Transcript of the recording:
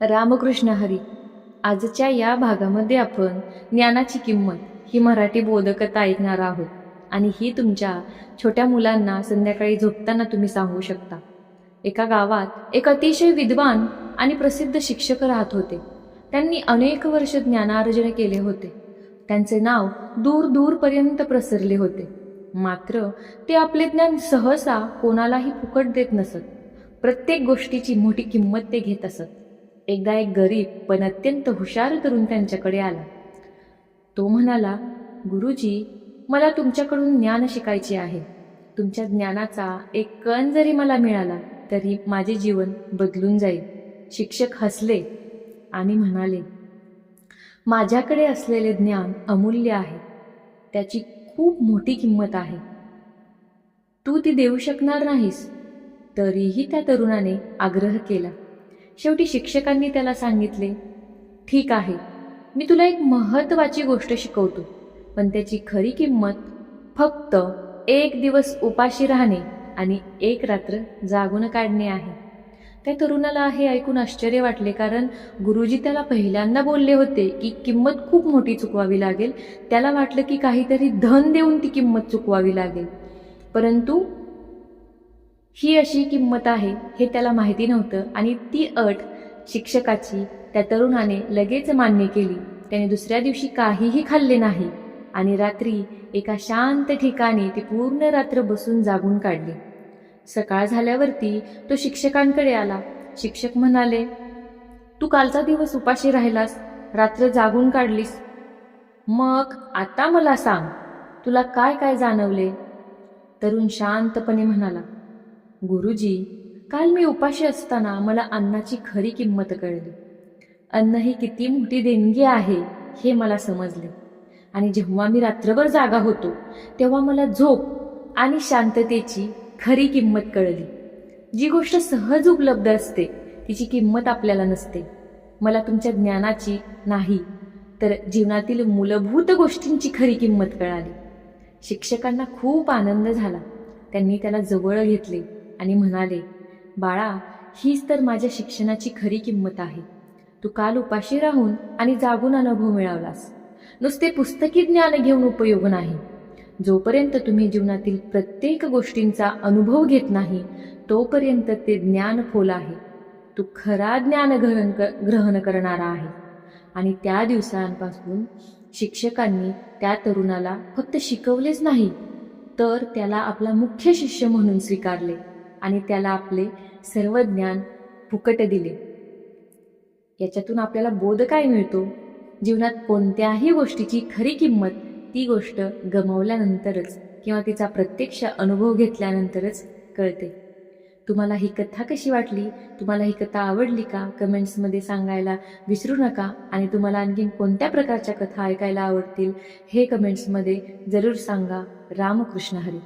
रामकृष्ण हरी. आजच्या या भागामध्ये आपण ज्ञानाची किंमत ही मराठी बोधकथा ऐकणार आहोत आणि ही तुमच्या छोट्या मुलांना संध्याकाळी झोपताना तुम्ही सांगू शकता. एका गावात एक अतिशय विद्वान आणि प्रसिद्ध शिक्षक राहत होते. त्यांनी अनेक वर्ष ज्ञानार्जन केले होते. त्यांचे नाव दूर दूरपर्यंत प्रसरले होते. मात्र ते आपले ज्ञान सहसा कोणालाही फुकट देत नसत. प्रत्येक गोष्टीची मोठी किंमत ते घेत असत. एकदा एक गरीब पण अत्यंत हुशार तरुण त्यांच्याकडे आला. तो म्हणाला गुरुजी मला तुमच्याकडून ज्ञान शिकायचे आहे. तुमच्या ज्ञानाचा एक कण जरी मला मिळाला तरी माझे जीवन बदलून जाईल. शिक्षक हसले आणि म्हणाले माझ्याकडे असलेले ज्ञान अमूल्य आहे. त्याची खूप मोठी किंमत आहे. तू ती देऊ शकणार नाहीस. तरीही त्या तरुणाने आग्रह केला. शेवटी शिक्षकांनी त्याला सांगितले ठीक आहे मी तुला एक महत्त्वाची गोष्ट शिकवतो पण त्याची खरी किंमत फक्त एक दिवस उपाशी राहणे आणि एक रात्र जागून काढणे आहे. त्या तरुणाला हे ऐकून आश्चर्य वाटले कारण गुरुजी त्याला पहिल्यांदा बोलले होते की किंमत खूप मोठी चुकवावी लागेल. त्याला वाटलं की काहीतरी धन देऊन ती किंमत चुकवावी लागेल. परंतु ही अशी किंमत आहे हे त्याला माहिती नव्हतं आणि ती अट शिक्षकाची त्या तरुणाने लगेच मान्य केली. त्याने दुसऱ्या दिवशी काहीही खाल्ले नाही आणि रात्री एका शांत ठिकाणी ती पूर्ण रात्र बसून जागून काढली. सकाळ झाल्यावरती तो शिक्षकांकडे आला. शिक्षक म्हणाले तू कालचा दिवस उपाशी राहिलास. रात्र जागून काढलीस. मग आता मला सांग तुला काय काय जाणवले? तरुण शांतपणे म्हणाला गुरुजी काल मी उपाशी असताना मला अन्नाची खरी किंमत कळली. अन्न ही किती मोठी देणगी आहे हे मला समजले. आणि जेव्हा मी रात्रभर जागा होतो तेव्हा मला झोप आणि शांततेची खरी किंमत कळली. जी गोष्ट सहज उपलब्ध असते तिची किंमत आपल्याला नसते. मला तुमच्या ज्ञानाची नाही तर जीवनातील मूलभूत गोष्टींची खरी किंमत कळाली. शिक्षकांना खूप आनंद झाला. त्यांनी त्याला जवळ घेतले. आणि म्हणाले बाळा हीच तर माझ्या शिक्षणाची खरी किंमत आहे. तू काल उपाशी राहून आणि जागून अनुभव मिळवलास. नुसते पुस्तकी ज्ञान घेऊन उपयोग नाही. जोपर्यंत तुम्ही जीवनातील प्रत्येक गोष्टींचा अनुभव घेत नाही तोपर्यंत ते ज्ञान फोल आहे. तू खरा ज्ञान ग्रहण ग्रहण करणारा आहे. आणि त्या दिवसांपासून शिक्षकांनी त्या तरुणाला फक्त शिकवलेच नाही तर त्याला आपला मुख्य शिष्य म्हणून स्वीकारले. आणि त्याला आपले सर्व ज्ञान फुकट दिले. याच्यातून आपल्याला बोध काय मिळतो? जीवनात कोणत्याही गोष्टीची खरी किंमत ती गोष्ट गमावल्यानंतरच किंवा तिचा प्रत्यक्ष अनुभव घेतल्यानंतरच कळते. तुम्हाला ही कथा कशी वाटली? तुम्हाला ही कथा आवडली का? कमेंट्समध्ये सांगायला विसरू नका आणि तुम्हाला आणखीन कोणत्या प्रकारच्या कथा ऐकायला आवडतील हे कमेंट्समध्ये जरूर सांगा. रामकृष्ण हरी.